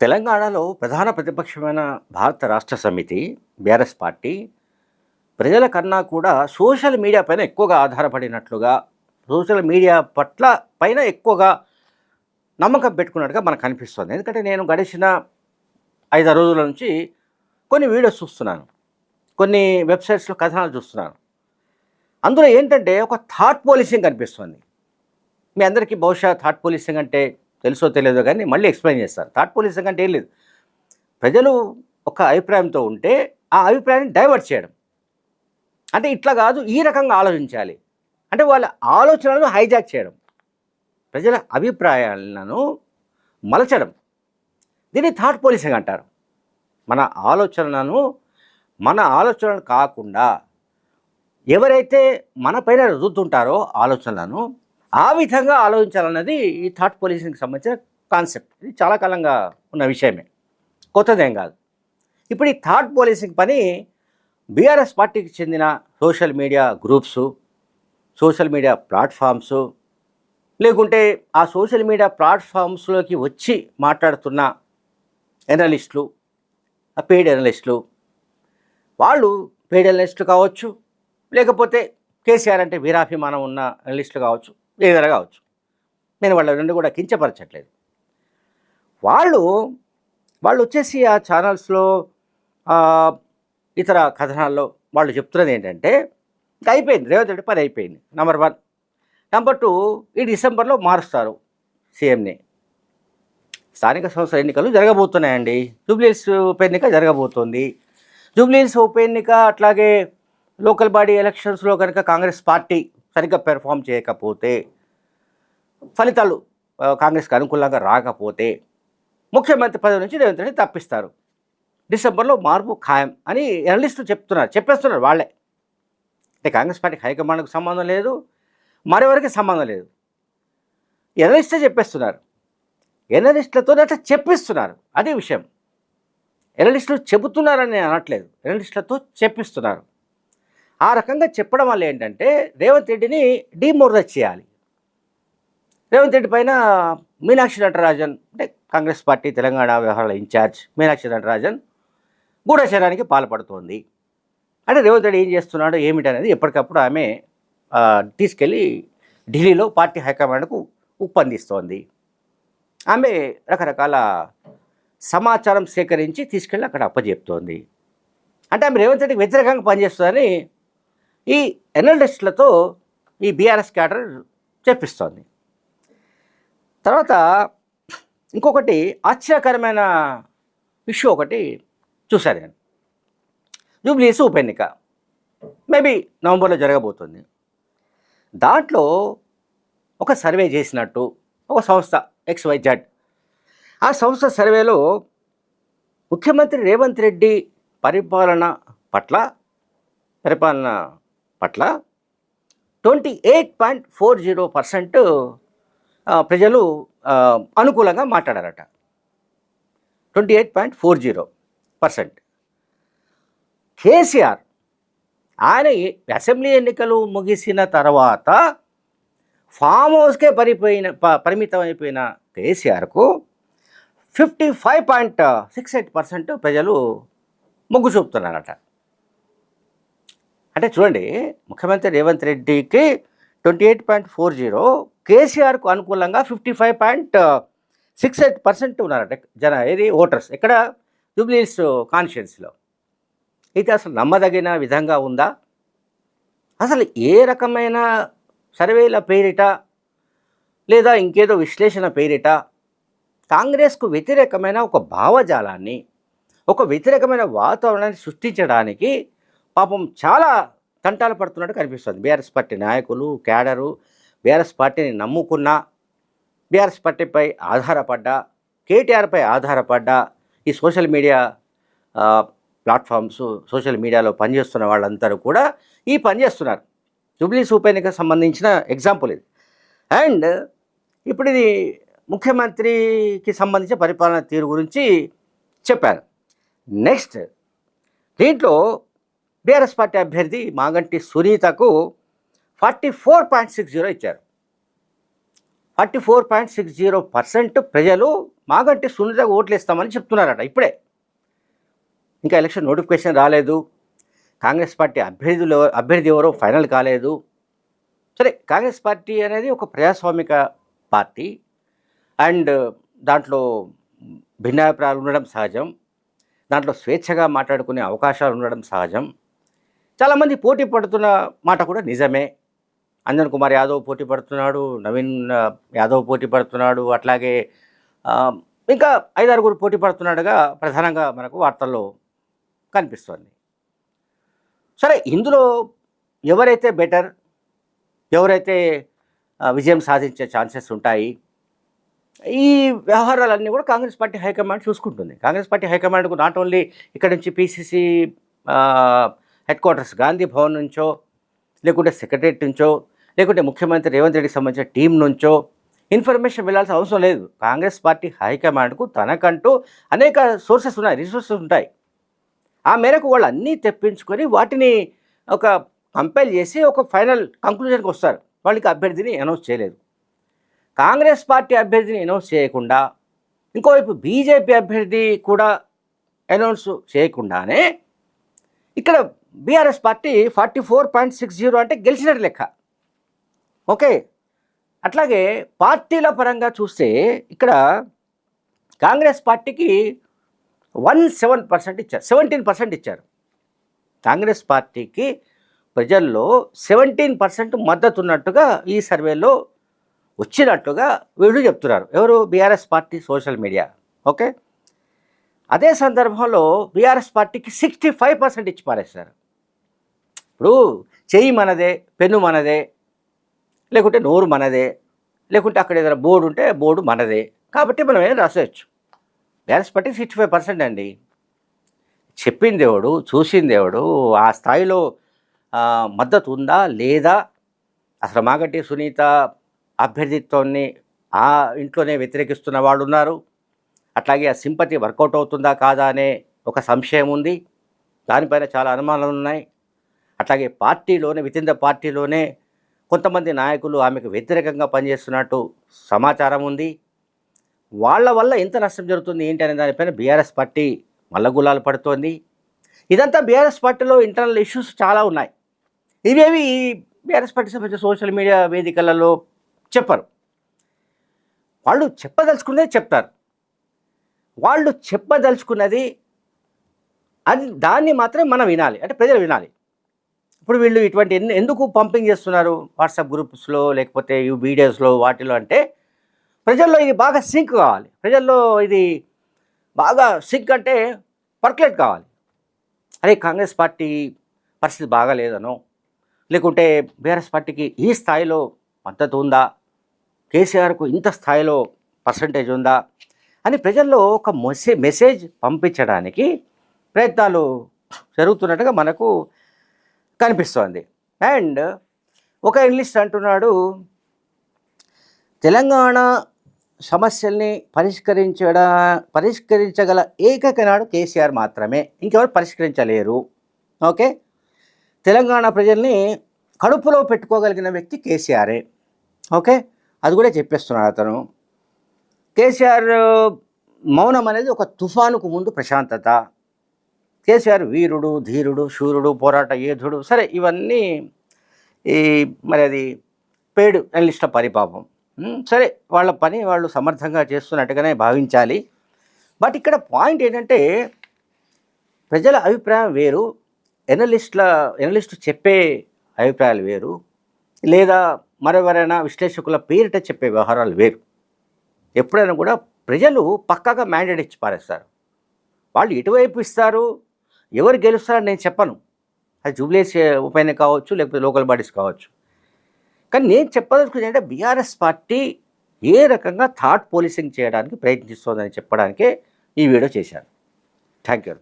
తెలంగాణలో ప్రధాన ప్రతిపక్షమైన భారత రాష్ట్ర సమితి బీఆర్ఎస్ పార్టీ ప్రజల కన్నా కూడా సోషల్ మీడియా పైన ఎక్కువగా ఆధారపడినట్లుగా సోషల్ మీడియా పట్ల పైన ఎక్కువగా నమ్మకం పెట్టుకున్నట్టుగా మనకు కనిపిస్తుంది ఎందుకంటే నేను గడిచిన ఐదు రోజుల నుంచి కొన్ని వీడియోస్ చూస్తున్నాను. కొన్ని వెబ్సైట్స్లో కథనాలు చూస్తున్నాను. అందులో ఏంటంటే ఒక థాట్ పోలీసింగ్ కనిపిస్తుంది. మీ అందరికీ బహుశా థాట్ పోలీసింగ్ అంటే తెలుసో తెలియదో కానీ మళ్ళీ ఎక్స్ప్లెయిన్ చేస్తాను. థాట్ పోలీసింగ్ అంటే ఏం లేదు. ప్రజలు ఒక అభిప్రాయంతో ఉంటే ఆ అభిప్రాయాన్ని డైవర్ట్ చేయడం. అంటే ఇట్లా కాదు ఈ రకంగా ఆలోచించాలి. అంటే వాళ్ళ ఆలోచనలను హైజాక్ చేయడం. ప్రజల అభిప్రాయాలను మలచడం. దీన్ని థాట్ పోలీసింగ్ అంటారు. మన ఆలోచనలను మన ఆలోచనలు కాకుండా ఎవరైతే మన పైన రుద్దుతుంటారో ఆలోచనలను ఆ విధంగా ఆలోచించాలన్నది ఈ థాట్ పోలీసింగ్కి సంబంధించిన కాన్సెప్ట్. ఇది చాలా కాలంగా ఉన్న విషయమే. కొత్తదేం కాదు. ఇప్పుడు ఈ థాట్ పోలీసింగ్ పని బీఆర్ఎస్ పార్టీకి చెందిన social media groups social media platforms లేకుంటే ఆ సోషల్ మీడియా ప్లాట్ఫామ్స్లోకి వచ్చి మాట్లాడుతున్న ఎనలిస్టులు ఆ పెయిడ్ ఎనలిస్టులు వాళ్ళు పెయిడ్ ఎనలిస్టులు కావచ్చు లేకపోతే కేసీఆర్ అంటే వీరాభిమానం ఉన్న ఎనలిస్టులు కావచ్చు ఏదైనా కావచ్చు. నేను వాళ్ళ రెండు కూడా కించపరచట్లేదు. వాళ్ళు వాళ్ళు వచ్చేసి ఆ ఛానల్స్లో ఇతర కథనాల్లో వాళ్ళు చెప్తున్నది ఏంటంటే అయిపోయింది రేవంత్ రెడ్డి పని అయిపోయింది నెంబర్ వన్. నెంబర్ టూ ఈ డిసెంబర్లో మారుస్తారు సీఎంని. స్థానిక సంస్థల ఎన్నికలు జరగబోతున్నాయండి. జూబ్లీహిల్స్ ఉప ఎన్నిక జరగబోతోంది. జూబ్లీహిల్స్ ఉప ఎన్నిక అట్లాగే లోకల్ బాడీ ఎలక్షన్స్లో కనుక కాంగ్రెస్ పార్టీ సరిగ్గా పెర్ఫామ్ చేయకపోతే ఫలితాలు కాంగ్రెస్కి అనుకూలంగా రాకపోతే ముఖ్యమంత్రి పదవి నుంచి రేవంత్ రెడ్డి తప్పిస్తారు. డిసెంబర్లో మార్పు ఖాయం అని ఎనలిస్టులు చెప్తున్నారు చెప్పేస్తున్నారు వాళ్ళే. అంటే కాంగ్రెస్ పార్టీకి హైకమాండ్కు సంబంధం లేదు మరెవరికి సంబంధం లేదు. ఎనలిస్టే చెప్పేస్తున్నారు. ఎనలిస్టులతో అట్లా చెప్పిస్తున్నారు అదే విషయం. ఎనలిస్టులు చెబుతున్నారని అనట్లేదు. ఎనలిస్టులతో చెప్పిస్తున్నారు. ఆ రకంగా చెప్పడం వల్ల ఏంటంటే రేవంత్ రెడ్డిని డిమోరలైజ్ చేయాలి. రేవంత్ రెడ్డి పైన మీనాక్షి నటరాజన్ అంటే కాంగ్రెస్ పార్టీ తెలంగాణ వ్యవహారాల ఇన్ఛార్జ్ మీనాక్షి నటరాజన్ గూఢచరానికి పాల్పడుతోంది. అంటే రేవంత్ రెడ్డి ఏం చేస్తున్నాడు ఏమిటి అనేది ఎప్పటికప్పుడు ఆమె తీసుకెళ్ళి ఢిల్లీలో పార్టీ హైకమాండ్కు ఉప్పందిస్తోంది ఆమె రకరకాల సమాచారం సేకరించి తీసుకెళ్ళి అక్కడ అప్పజెప్తోంది. అంటే ఆమె రేవంత్ రెడ్డికి వ్యతిరేకంగా పనిచేస్తుందని ఈ ఎనలిస్టులతో ఈ బీఆర్ఎస్ క్యాడర్ చెప్పిస్తోంది తర్వాత ఇంకొకటి ఆశ్చర్యకరమైన ఇష్యూ ఒకటి చూశాను నేను. జూబ్లీస్ ఉప ఎన్నిక. మేబీ నవంబర్లో జరగబోతుంది. దాంట్లో ఒక సర్వే చేసినట్టు ఒక సంస్థ ఎక్స్వైజెడ్. ఆ సంస్థ సర్వేలో ముఖ్యమంత్రి రేవంత్ రెడ్డి పరిపాలన పట్ల పరిపాలన పట్ల twenty eight point four zero percent ప్రజలు అనుకూలంగా మాట్లాడారట. Twenty eight point four zero percent. KCR ఆయన అసెంబ్లీ ఎన్నికలు ముగిసిన తర్వాత ఫామ్ హౌస్కే పరిపోయిన ప- పరిమితమైపోయిన కేసీఆర్కు fifty five point six eight percent ప్రజలు మొగ్గు చూపుతున్నారట. అంటే చూడండి ముఖ్యమంత్రి రేవంత్ రెడ్డికి twenty eight point four zero కేసీఆర్కు అనుకూలంగా fifty five point six eight percent ఉన్నారట జన ఇది ఓటర్స్. ఇక్కడ జూబ్లీస్ కాన్షియన్స్లో ఇది అసలు నమ్మదగిన విధంగా ఉందా? అసలు ఏ రకమైన సర్వేల పేరిట లేదా ఇంకేదో విశ్లేషణ పేరిట కాంగ్రెస్కు వ్యతిరేకమైన ఒక భావజాలాన్ని ఒక వ్యతిరేకమైన వాతావరణాన్ని సృష్టించడానికి పాపం చాలా తంటాలు పడుతున్నట్టు కనిపిస్తుంది. బీఆర్ఎస్ పార్టీ నాయకులు క్యాడరు బీఆర్ఎస్ పార్టీని నమ్ముకున్న బీఆర్ఎస్ పార్టీపై ఆధారపడ్డ కేటీఆర్పై ఆధారపడ్డ ఈ సోషల్ మీడియా ప్లాట్ఫామ్స్ సోషల్ మీడియాలో పనిచేస్తున్న వాళ్ళందరూ కూడా ఈ పని చేస్తున్నారు. జూబ్లీస్ ఉప ఎన్నికకు సంబంధించిన ఎగ్జాంపుల్ ఇది. అండ్ ఇప్పుడు ఇది ముఖ్యమంత్రికి సంబంధించిన పరిపాలన తీరు గురించి చెప్పాను నెక్స్ట్ దీంట్లో బీఆర్ఎస్ పార్టీ అభ్యర్థి Maganti సునీతకు forty four point six zero ఇచ్చారు. Forty four point six zero percent ప్రజలు మాగంటి సునీతకు ఓట్లు ఇస్తామని చెప్తున్నారట ఇప్పుడే. ఇంకా ఎలక్షన్ నోటిఫికేషన్ రాలేదు. కాంగ్రెస్ పార్టీ అభ్యర్థులు అభ్యర్థి ఎవరో ఫైనల్ కాలేదు. సరే కాంగ్రెస్ పార్టీ అనేది ఒక ప్రజాస్వామిక పార్టీ. అండ్ దాంట్లో భిన్నాభిప్రాయాలు ఉండడం సహజం. దాంట్లో స్వేచ్ఛగా మాట్లాడుకునే అవకాశాలు ఉండడం సహజం. చాలామంది పోటీ పడుతున్న మాట కూడా నిజమే. అంజన్ కుమార్ యాదవ్ పోటీ పడుతున్నాడు నవీన్ యాదవ్ పోటీ పడుతున్నాడు అట్లాగే ఇంకా ఐదారుగురు పోటీ పడుతున్నాడుగా ప్రధానంగా మనకు వార్తల్లో కనిపిస్తోంది. సరే ఇందులో ఎవరైతే బెటర్ ఎవరైతే విజయం సాధించే ఛాన్సెస్ ఉంటాయి ఈ వ్యవహారాలన్నీ కూడా కాంగ్రెస్ పార్టీ హైకమాండ్ చూసుకుంటుంది. కాంగ్రెస్ పార్టీ హైకమాండ్కు నాట్ ఓన్లీ ఇక్కడ నుంచి PCC headquarters Gandhi Bhavan నుంచో లేకుంటే సెక్రటరేట్ నుంచో లేకుంటే ముఖ్యమంత్రి రేవంత్ రెడ్డికి సంబంధించిన టీం నుంచో ఇన్ఫర్మేషన్ వెళ్ళాల్సిన అవసరం లేదు. కాంగ్రెస్ పార్టీ హైకమాండ్కు తనకంటూ అనేక సోర్సెస్ ఉన్నాయి రిసోర్సెస్ ఉంటాయి. ఆ మేరకు వాళ్ళు అన్నీ తెప్పించుకొని వాటిని ఒక కంపైల్ చేసి ఒక ఫైనల్ కంక్లూజన్కి వస్తారు. వాళ్ళకి అభ్యర్థిని అనౌన్స్ చేయలేదు. కాంగ్రెస్ పార్టీ అభ్యర్థిని అనౌన్స్ చేయకుండా ఇంకోవైపు బీజేపీ అభ్యర్థి కూడా అనౌన్స్ చేయకుండానే ఇక్కడ BRS party forty four point six zero అంటే గెలిచినట్టు లెక్క. ఓకే? అట్లాగే పార్టీల పరంగా చూస్తే ఇక్కడ కాంగ్రెస్ పార్టీకి వన్ సెవెన్ పర్సెంట్ ఇచ్చారు సెవెంటీన్ పర్సెంట్ ఇచ్చారు. కాంగ్రెస్ పార్టీకి ప్రజల్లో సెవెంటీన్ పర్సెంట్ మద్దతు ఉన్నట్టుగా ఈ సర్వేలో వచ్చినట్టుగా వీళ్ళు చెప్తున్నారు. ఎవరు? BRS party social media. Okay? అదే సందర్భంలో బీఆర్ఎస్ పార్టీకి సిక్స్టీ ఫైవ్ పర్సెంట్ ఇచ్చి పారేస్తారు ఇప్పుడు చెయ్యి మనదే పెన్ను మనదే లేకుంటే నోరు మనదే లేకుంటే అక్కడ ఏదైనా బోర్డు ఉంటే బోర్డు మనదే. కాబట్టి మనం ఏం రాసేయచ్చు? Balance party sixty five percent అండి. చెప్పింది ఎవడు చూసింది ఎవడు ఆ స్థాయిలో మద్దతు ఉందా లేదా? అసలు మాగట్టి సునీత అభ్యర్థిత్వాన్ని ఆ ఇంట్లోనే వ్యతిరేకిస్తున్న వాళ్ళు ఉన్నారు. అట్లాగే ఆ సింపతి వర్కౌట్ అవుతుందా కాదా అనే ఒక సంశయం ఉంది. దానిపైన చాలా అనుమానాలు ఉన్నాయి. అట్లాగే పార్టీలోనే విత్ ఇన్ ద పార్టీలోనే కొంతమంది నాయకులు ఆమెకు వ్యతిరేకంగా పనిచేస్తున్నట్టు సమాచారం ఉంది. వాళ్ళ వల్ల ఎంత నష్టం జరుగుతుంది ఏంటి అనే దానిపైన బీఆర్ఎస్ పార్టీ మల్లగులాలు పడుతోంది. ఇదంతా బీఆర్ఎస్ పార్టీలో ఇంటర్నల్ ఇష్యూస్ చాలా ఉన్నాయి. ఇవేవి బీఆర్ఎస్ పార్టీ సంబంధించిన సోషల్ మీడియా వేదికలలో చెప్పరు. వాళ్ళు చెప్పదలుచుకున్నది చెప్తారు. వాళ్ళు చెప్పదలుచుకున్నది అది దాన్ని మాత్రమే మనం వినాలి. అంటే ప్రజలు వినాలి. ఇప్పుడు వీళ్ళు ఇటువంటి ఎందుకు పంపింగ్ చేస్తున్నారు? వాట్సాప్ గ్రూప్స్లో లేకపోతే ఈ వీడియోస్లో వాటిలో అంటే ప్రజల్లో ఇది బాగా సింక్ కావాలి. ప్రజల్లో ఇది బాగా సింక్ అంటే పర్కులేట్ కావాలి. అరే కాంగ్రెస్ పార్టీ పరిస్థితి బాగాలేదనో లేకుంటే బీఆర్ఎస్ పార్టీకి ఈ స్థాయిలో మద్దతు ఉందా? కేసీఆర్కు ఇంత స్థాయిలో పర్సంటేజ్ ఉందా? అని ప్రజల్లో ఒక మెసే మెసేజ్ పంపించడానికి ప్రయత్నాలు జరుగుతున్నట్టుగా మనకు కనిపిస్తోంది. అండ్ ఒక ఇంగ్లీష్ అంటున్నాడు తెలంగాణ సమస్యల్ని పరిష్కరించడ పరిష్కరించగల ఏకైక నాడు కేసీఆర్ మాత్రమే. ఇంకెవరు పరిష్కరించలేరు. ఓకే? తెలంగాణ ప్రజల్ని కడుపులో పెట్టుకోగలిగిన వ్యక్తి కేసీఆరే. ఓకే? అది కూడా చెప్పేస్తున్నాడు అతను. కేసీఆర్ మౌనం అనేది ఒక తుఫానుకు ముందు ప్రశాంతత. కేసీఆర్ వీరుడు ధీరుడు శూరుడు పోరాట యోధుడు సరే ఇవన్నీ ఈ మరి అది పేడు అనలిస్ట పరిపాపం. సరే వాళ్ళ పని వాళ్ళు సమర్థంగా చేస్తున్నట్టుగానే భావించాలి. బట్ ఇక్కడ పాయింట్ ఏంటంటే ప్రజల అభిప్రాయం వేరు ఎనలిస్ట్ల ఎనలిస్ట్ చెప్పే అభిప్రాయాలు వేరు లేదా మరెవరైనా విశ్లేషకుల పేరిట చెప్పే వ్యవహారాలు వేరు. ఎప్పుడైనా కూడా ప్రజలు పక్కాగా మ్యాండేట్ ఇచ్చి పారేస్తారు. వాళ్ళు ఎటువైపు ఇస్తారు? ఎవరు గెలుస్తారని నేను చెప్పను. అది జూబ్లీస్ ఉప ఎన్నిక కావచ్చు లేకపోతే లోకల్ బాడీస్ కావచ్చు. కానీ నేను చెప్పదలుచుకుంది అంటే బీఆర్ఎస్ పార్టీ ఏ రకంగా థాట్ పోలీసింగ్ చేయడానికి ప్రయత్నిస్తోందని చెప్పడానికే ఈ వీడియో చేశాను. Thank you.